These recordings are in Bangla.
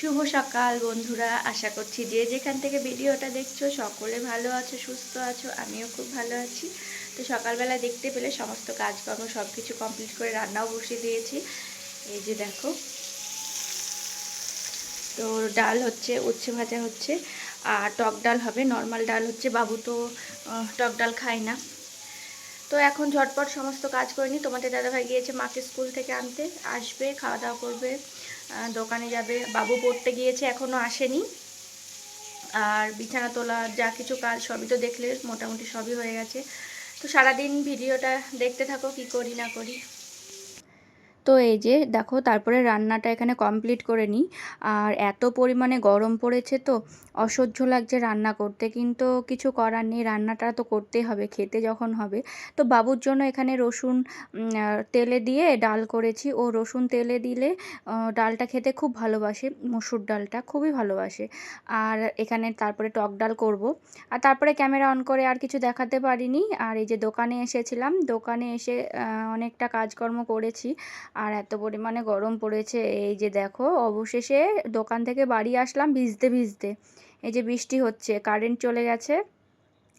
সকাল বন্ধুরা, আশা করছি যে যেখান থেকে ভিডিওটা দেখছ সকলে ভালো আছো, সুস্থ আছো, আমিও খুব ভালো আছি। তো সকালবেলা দেখতে পেলে সমস্ত কাজকর্ম সব কিছু কমপ্লিট করে রান্নাও বসিয়ে দিয়েছি। এই যে দেখো। তো ডাল হচ্ছে, উচ্ছে ভাজা হচ্ছে, আর টক ডাল হবে নর্মাল ডাল হচ্ছে। বাবু তো টক ডাল খায় না। তো এখন ঝটপট সমস্ত কাজ করে নিই তোমাদের দাদাভাই গিয়েছে মাকে স্কুল থেকে আনতে, আসবে, খাওয়া দাওয়া করবে। দোকানে যাবে। বাবু পড়তে গিয়েছে এখনও আসেনি। আর বিছানা তোলা যা কিছু কাজ সবই তো দেখলে, মোটামুটি সবই হয়ে গেছে। তো সারাদিন ভিডিওটা দেখতে থাকো, কি করি না করি। তো এই যে দেখো তারপরে রান্নাটা এখানে কমপ্লিট করে নিই। আর এত পরিমাণে গরম পড়েছে তো, অসহ্য লাগছে রান্না করতে। কিন্তু কিছু করার নেই, রান্নাটা তো করতেই হবে, খেতে যখন হবে। তো বাবুর জন্য এখানে রসুন তেলে দিয়ে ডাল করেছি। ও রসুন তেলে দিলে ডালটা খেতে খুব ভালোবাসে, মসুর ডালটা খুবই ভালোবাসে। আর এখানে তারপরে টক ডাল করব। আর তারপরে ক্যামেরা অন করে আর কিছু দেখাতে পারিনি। আর এই যে দোকানে এসেছিলাম, দোকানে এসে অনেকটা কাজকর্ম করেছি। আর এত পরিমাণে গরম পড়েছে, এই যে দেখো, অবশেষে দোকান থেকে বাড়ি আসলাম ভিজতে ভিজতে। এই যে বৃষ্টি হচ্ছে কারেন্ট চলে গেছে।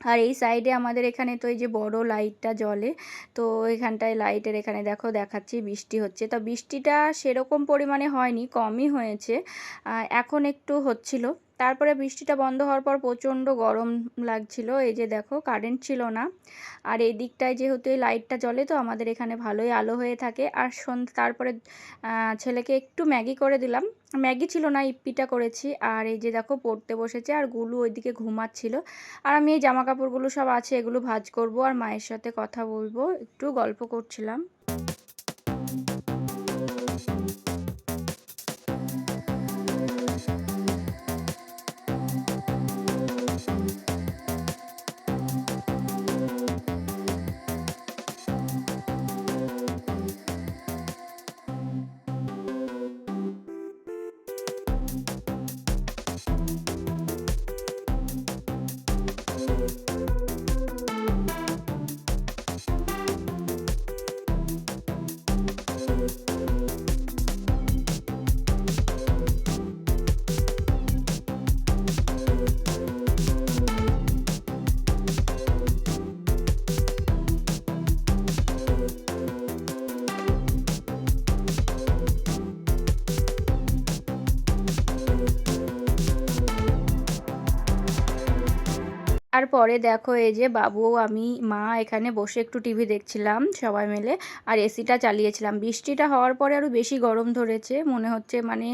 আর এই সাইডে আমাদের এখানে তো এই যে বড় লাইটটা জ্বলে, তো এখানটায় লাইটের এখানে দেখো দেখাচ্ছি বৃষ্টি হচ্ছে। তা বৃষ্টিটা সেরকম পরিমাণে হয়নি, কমই হয়েছে। এখন একটু হচ্ছিল। তারপরে বৃষ্টিটা বন্ধ হওয়ার পর প্রচণ্ড গরম লাগছিল। এই যে দেখো কারেন্ট ছিল না। আর এই দিকটায় যেহেতু এই লাইটটা জ্বলে তো আমাদের এখানে ভালোই আলো হয়ে থাকে। আর সন্ধ্যে, তারপরে ছেলেকে একটু ম্যাগি করে দিলাম। ম্যাগি ছিল না, ইপ্পিটা করেছি। আর এই যে দেখো, পড়তে বসেছে। আর গুলু ওইদিকে ঘুমাচ্ছিল। আর আমি এই জামা কাপড়গুলো সব আছে, এগুলো ভাজ করব। আর মায়ের সাথে কথা বলব। একটু গল্প করছিলাম। তারপরে দেখো, এই যে বাবু, আমি, মা এখানে বসে একটু টিভি দেখছিলাম সবাই মিলে, আর এসিটা চালিয়েছিলাম। বৃষ্টিটা হওয়ার পরে আরও বেশি গরম ধরেছে, মনে হচ্ছে মানে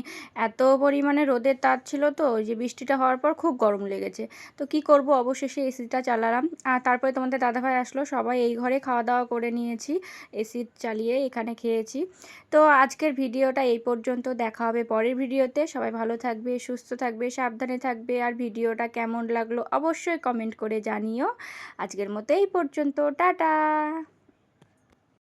এত পরিমাণে রোদের তাপ ছিল তো যে বৃষ্টিটা হওয়ার পর খুব গরম লেগেছে। তো কি করব, অবশেষে এসিটা চালালাম। আর তারপরে তোমাদের দাদাভাই আসলো, সবাই এই ঘরে খাওয়া দাওয়া করে নিয়েছি, এসি চালিয়ে এখানে খেয়েছি। তো আজকের ভিডিওটা এই পর্যন্ত, দেখা হবে পরের ভিডিওতে। সবাই ভালো থাকবে, সুস্থ থাকবে, সাবধানে থাকবে, আর ভিডিওটা কেমন লাগল অবশ্যই করে জানিও। আজকের মতো এই পর্যন্ত টাটা!